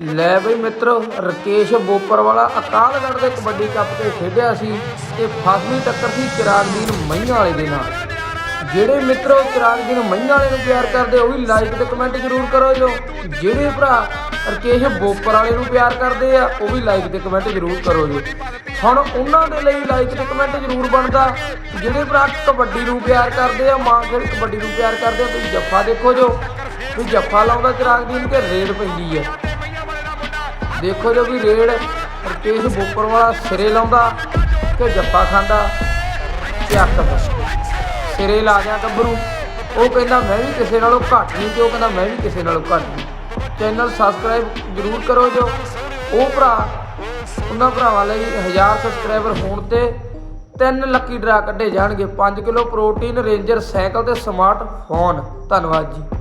ਲੈ ਬਈ ਮਿੱਤਰੋ, ਰਕੇਸ਼ ਬੋਪਰ ਵਾਲਾ ਅਕਾਲਗੜ੍ਹ ਦੇ ਕਬੱਡੀ ਕੱਪ ਤੇ ਖੇਡਿਆ ਸੀ ਤੇ ਫਾਸਲੀ ਟੱਕਰ ਸੀ ਚਿਰਾਗਦੀਨ ਮਈਆਂ ਵਾਲੇ ਦੇ ਨਾਲ। ਜਿਹੜੇ ਮਿੱਤਰੋ ਚਿਰਾਗਦੀਨ ਮਈਆਂ ਵਾਲੇ ਨੂੰ ਪਿਆਰ ਕਰਦੇ ਉਹ ਵੀ ਲਾਈਕ ਤੇ ਕਮੈਂਟ ਜ਼ਰੂਰ ਕਰੋ ਜੋ। ਜਿਹੜੇ ਭਰਾ ਰਕੇਸ਼ ਬੋਪਰ ਵਾਲੇ ਨੂੰ ਪਿਆਰ ਕਰਦੇ ਆ, ਉਹ ਵੀ ਲਾਈਕ ਤੇ ਕਮੈਂਟ ਜ਼ਰੂਰ ਕਰੋ ਜੋ। ਹੁਣ ਉਹਨਾਂ ਦੇ ਲਈ ਲਾਈਕ ਤੇ ਕਮੈਂਟ ਜ਼ਰੂਰ ਬਣਦਾ। ਜਿਹੜੇ ਭਰਾ ਕਬੱਡੀ ਨੂੰ ਪਿਆਰ ਕਰਦੇ ਆ, ਮਾਂ ਖੇਡ ਕਬੱਡੀ ਨੂੰ ਪਿਆਰ ਕਰਦੇ ਆ, ਤੁਸੀਂ ਜੱਫਾ ਦੇਖੋ ਜੋ। ਵੀ ਜੱਫਾ ਲਾਉਂਦਾ ਚਿਰਾਗਦੀਨ ਕੇ ਰੇਡ ਪੈਂਦੀ ਹੈ ਦੇਖੋ ਜੋ ਵੀ ਰੇਡ ਰਕੇਸ਼ ਬੋਪਰ ਵਾਲਾ ਸਿਰੇ ਲਾਉਂਦਾ ਕਿ ਜੱਫਾ ਖਾਂਦਾ ਚੱਕ ਬਸ ਸਿਰੇ ਲਾ ਗਿਆ ਗੱਭਰੂ। ਉਹ ਕਹਿੰਦਾ, ਮੈਂ ਵੀ ਕਿਸੇ ਨਾਲੋਂ ਘੱਟ ਨਹੀਂ ਤੇ ਉਹ ਕਹਿੰਦਾ, ਮੈਂ ਵੀ ਕਿਸੇ ਨਾਲੋਂ ਘੱਟ ਨਹੀਂ। ਚੈਨਲ ਸਬਸਕ੍ਰਾਈਬ ਜ਼ਰੂਰ ਕਰੋ ਜੋ। ਉਹ ਭਰਾ, ਉਹਨਾਂ ਭਰਾਵਾਂ ਲਈ 1000 ਸਬਸਕ੍ਰਾਈਬਰ ਹੋਣ ਤੇ ਤਿੰਨ ਲੱਕੀ ਡਰਾ ਕੱਢੇ ਜਾਣਗੇ। 5 ਕਿਲੋ ਪ੍ਰੋਟੀਨ ਰੇਂਜਰ ਸਾਈਕਲ ਤੇ ਸਮਾਰਟ ਫੋਨ ਧੰਨਵਾਦ ਜੀ।